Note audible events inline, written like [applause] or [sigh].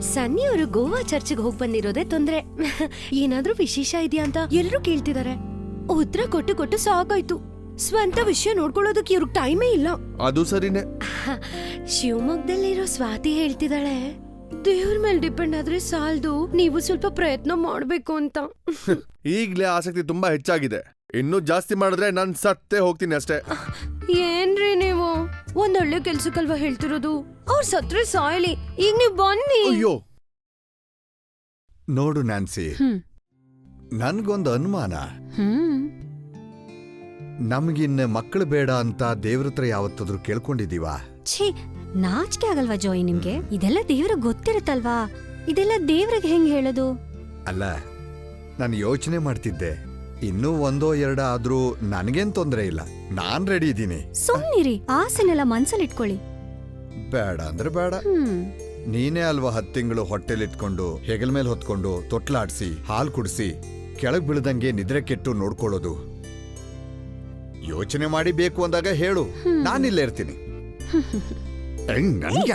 ಸನ್ನಿ ಅವರು ಗೋವಾ ಚರ್ಚ್ಗೆ ಹೋಗಿ ಬಂದಿರೋದೇ ತೊಂದ್ರೆ. ಏನಾದ್ರೂ ವಿಶೇಷ ಇದೆಯಾ ಅಂತ ಎಲ್ಲರೂ ಕೇಳ್ತಿದಾರೆ. ಉತ್ತರ ಕೊಟ್ಟು ಕೊಟ್ಟು ಸಾಕಾಯ್ತು. ಸ್ವಂತ ವಿಷಯ ನೋಡ್ಕೊಳ್ಳೋದಕ್ಕೆ ಇವ್ರಿಗೆ ಟೈಮೇ ಇಲ್ಲ. ಅದು ಸರಿನೇ. ಶಿವಮೊಗ್ಗದಲ್ಲಿರೋ ಸ್ವಾತಿ ಹೇಳ್ತಿದ್ದಾಳೆ ದೇವ್ರ ಮೇಲೆ ಡಿಪೆಂಡ್ ಆದ್ರೆ ಸಾಲ್ದು ನೀವು ಸ್ವಲ್ಪ ಪ್ರಯತ್ನ ಮಾಡ್ಬೇಕು ಅಂತ. ಈಗ್ಲೇ ಆಸಕ್ತಿ ತುಂಬಾ ಹೆಚ್ಚಾಗಿದೆ. ಇನ್ನೂ ಜಾಸ್ತಿ ಮಾಡಿದ್ರೆ ನಾನ್ ಸತ್ತೇ ಹೋಗ್ತೀನಿ ಅಷ್ಟೇ. ಏನ್ರಿ ಒಂದೊಳ್ಳೆ ಕೆಲ್ಸಕ್ಕಲ್ವಾ ಹೇಳ್ತಿರೋದು? ಅವ್ರ ಸತ್ರ ಸಾಯಲಿ ಈಗ ನೀವು ಬನ್ನಿ. ಅಯ್ಯೋ. ನೋಡು ನ್ಯಾನ್ಸಿ. ಹ್ಮ್. ನನ್ಗೊಂದು ಅನುಮಾನ. ಹ್ಮ್. ನಮ್ಗಿನ್ನ ಮಕ್ಕಳು ಬೇಡ ಅಂತ ದೇವ್ರ ಹತ್ರ ಯಾವತ್ತಾದ್ರೂ ಕೇಳ್ಕೊಂಡಿದೀವಾ ಛೀ ನಾಚಿಕೆ ಆಗಲ್ವಾ ಜೋಯಿ ನಿಮ್ಗೆ? ಇದೆಲ್ಲ ದೇವ್ರ ಗೊತ್ತಿರುತ್ತಲ್ವಾ? ಇದೆಲ್ಲ ದೇವ್ರಿಗೆ ಹೆಂಗ್ ಹೇಳೋದು? ಅಲ್ಲ ನಾನು ಯೋಚನೆ ಮಾಡ್ತಿದ್ದೆ. ಇನ್ನೂ ಒಂದೋ ಎರಡ ಆದ್ರೂ ನನಗೇನ್ ತೊಂದ್ರೆ ಇಲ್ಲ. ನಾನ್ ರೆಡಿ ಇದ್ದೀನಿ. ಸುಮ್ನಿರಿ ಆಸೆನೆಲ್ಲ ಮನ್ಸಲ್ಲಿಟ್ಕೊಳ್ಳಿ. ಬೇಡ ಅಂದ್ರೆ ಬೇಡ. ಹ್ಮ್. ನೀನೇ ಅಲ್ವಾ ಹತ್ತು ತಿಂಗಳು ಹೊಟ್ಟೆಲಿಟ್ಕೊಂಡು ಹೆಗಲ್ ಮೇಲೆ ಹೊತ್ಕೊಂಡು ತೊಟ್ಲಾಡ್ಸಿ ಹಾಲ್ ಕುಡಿಸಿ ಕೆಳಗ್ ಬೀಳ್ದಂಗೆ ನಿದ್ರೆ ಕೆಟ್ಟು ನೋಡ್ಕೊಳ್ಳೋದು. ಯೋಚನೆ ಮಾಡಿ ಬೇಕು ಅಂದಾಗ ಹೇಳು. ನಾನಿಲ್ಲೇ ಇರ್ತೀನಿ. ನನ್ಗೆ [laughs]